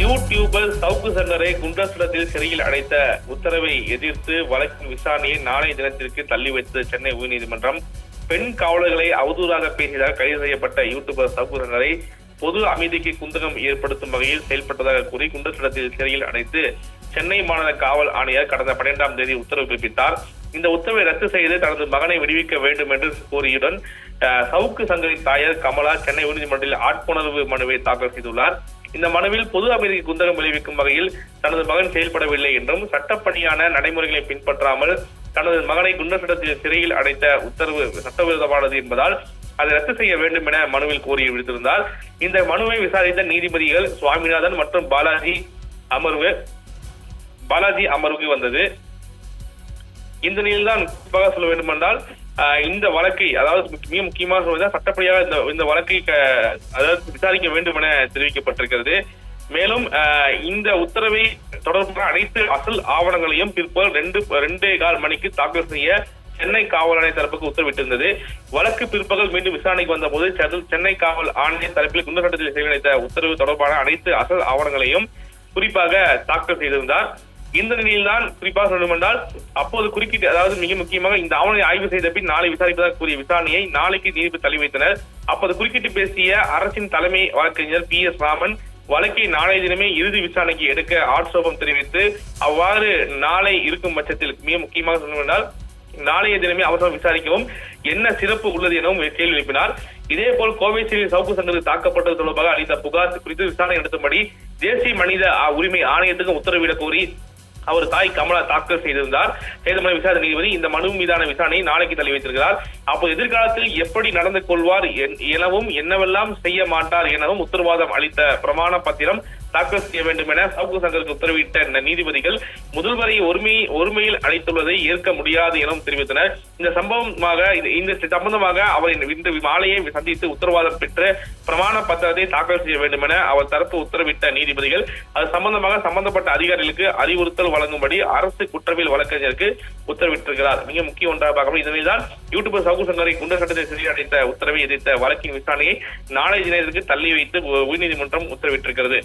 YouTuber சவுக்கு சங்கரை குண்டர்சனத்தில் சிறையில் அடைத்த உத்தரவை எதிர்த்து வழக்கின் விசாரணையை நாளைய தினத்திற்கு தள்ளி வைத்தது சென்னை உயர்நீதிமன்றம். பெண் காவலர்களை அவதூறாக பேசியதாக கைது செய்யப்பட்ட யூடியூபர் சவுக்கு சங்கரை பொது அமைதிக்கு குந்தகம் ஏற்படுத்தும் வகையில் செயல்பட்டதாக கூறி குண்டர்சனத்தில் சிறையில் அடைத்து சென்னை மாநகர காவல் ஆணையர் கடந்த பன்னிரெண்டாம் தேதி உத்தரவு பிறப்பித்தார். இந்த உத்தரவை ரத்து செய்து தனது மகனை விடுவிக்க வேண்டும் என்று கோரியுடன் சவுக்கு சங்கரின் தாயார் கமலா சென்னை உயர்நீதிமன்றத்தில் ஆட்கொணர்வு மனுவை தாக்கல் செய்துள்ளார். இந்த மனுவில் பொது அமைதிக்கு குந்தகம் விளைவிக்கும் வகையில் தனது மகன் செயல்படவில்லை என்றும் சட்டப்பணியான நடைமுறைகளை பின்பற்றாமல் தனது மகனை குண்டர்சனத்தில் சிறையில் அடைத்த உத்தரவு சட்டவிரோதமானது என்பதால் அதை ரத்து செய்ய வேண்டும் என மனுவில் கோரி விடுத்திருந்தார். இந்த மனுவை விசாரித்த நீதிபதிகள் சுவாமிநாதன் மற்றும் பாலாஜி அமர்வு பாலாஜி அமர்வுக்கு வந்தது. இந்த நிலையில் தான் குறிப்பாக சொல்ல வேண்டும் என்றால் இந்த வழக்கை அதாவது மிக முக்கியமாக சொல்வதால் சட்டப்படியாக இந்த இந்த வழக்கை அதாவது விசாரிக்க வேண்டும் என தெரிவிக்கப்பட்டிருக்கிறது. மேலும் இந்த உத்தரவை தொடர்பான அனைத்து அசல் ஆவணங்களையும் பிற்பகல் ரெண்டு ரெண்டே கால் மணிக்கு தாக்கல் செய்ய சென்னை காவல் ஆணைய தரப்புக்கு உத்தரவிட்டிருந்தது. வழக்கு பிற்பகல் மீண்டும் விசாரணைக்கு வந்தபோது போது சென்னை காவல் ஆணைய தரப்பில் குண்டர் சட்டத்தில் உத்தரவு தொடர்பான அனைத்து அசல் ஆவணங்களையும் குறிப்பாக தாக்கல் செய்திருந்தார். இந்த நிலையில்தான் குறிப்பாக சொல்லணும் என்றால் அப்போது குறுக்கிட்டு அதாவது மிக முக்கியமாக இந்த ஆவணத்தை ஆய்வு செய்த பின் நாளை விசாரிப்பதாக கூறிய விசாரணையை நாளைக்கு நீதிபதி தள்ளி வைத்தனர் அப்போது குறுக்கிட்டு பேசிய அரசின் தலைமை வழக்கறிஞர் பி எஸ் ராமன் வழக்கை நாளைய தினமே இறுதி விசாரணைக்கு எடுக்க ஆட்சேபம் தெரிவித்து அவ்வாறு நாளை இருக்கும் பட்சத்தில் மிக முக்கியமாக சொல்லணும் என்றால் நாளைய தினமே அவசரம் விசாரிக்கவும் என்ன சிறப்பு உள்ளது எனவும் கேள்வி எழுப்பினார். இதே போல் கோவை சிறையில் சவுக்கு சங்கத்தில் தாக்கப்பட்டது தொடர்பாக அளித்த புகார் குறித்து விசாரணை நடத்தும்படி தேசிய மனித உரிமை ஆணையத்துக்கும் உத்தரவிடக் கோரி அவர் தாய் கமலா தாக்கல் செய்திருந்தார். சேதமலை விசாரணை நீதிபதி இந்த மனு மீதான விசாரணையை நாளைக்கு தள்ளி வைத்திருக்கிறார். அப்போது எதிர்காலத்தில் எப்படி நடந்து கொள்வார் என்- எனவும் என்னவெல்லாம் செய்ய மாட்டார் எனவும் உத்தரவாதம் அளித்த பிரமாண பத்திரம் தாக்கல் செய்ய வேண்டும் என சவுக்கு சங்கருக்கு உத்தரவிட்ட இந்த நீதிபதிகள் முதல்வரை ஒருமை ஒருமையில் அழைத்துள்ளதை ஏற்க முடியாது எனவும் தெரிவித்தனர். இந்த சம்பவமாக இந்த சம்பந்தமாக அவர் இந்த- மாலையை சந்தித்து உத்தரவாதம் பெற்று பிரமாண பத்திரத்தை தாக்கல் செய்ய வேண்டும் என அவர் தரப்பு உத்தரவிட்ட நீதிபதிகள் அது சம்பந்தமாக சம்பந்தப்பட்ட அதிகாரிகளுக்கு அறிவுறுத்தல் வழங்கும்படி அரசு குற்றவியல் வழக்கறிஞருக்கு உத்தரவிட்டிருக்கிறார். மிக முக்கிய ஒன்றாக பார்க்கணும் இதனைதான் யூடியூபர் சவுக்கு சங்கரை குண்டர் சட்டத்தை சிறையடைத்த உத்தரவை எதிர்த்த வழக்கின் விசாரணையை நாளை தினத்திற்கு தள்ளி வைத்து உயர்நீதிமன்றம் உத்தரவிட்டிருக்கிறது.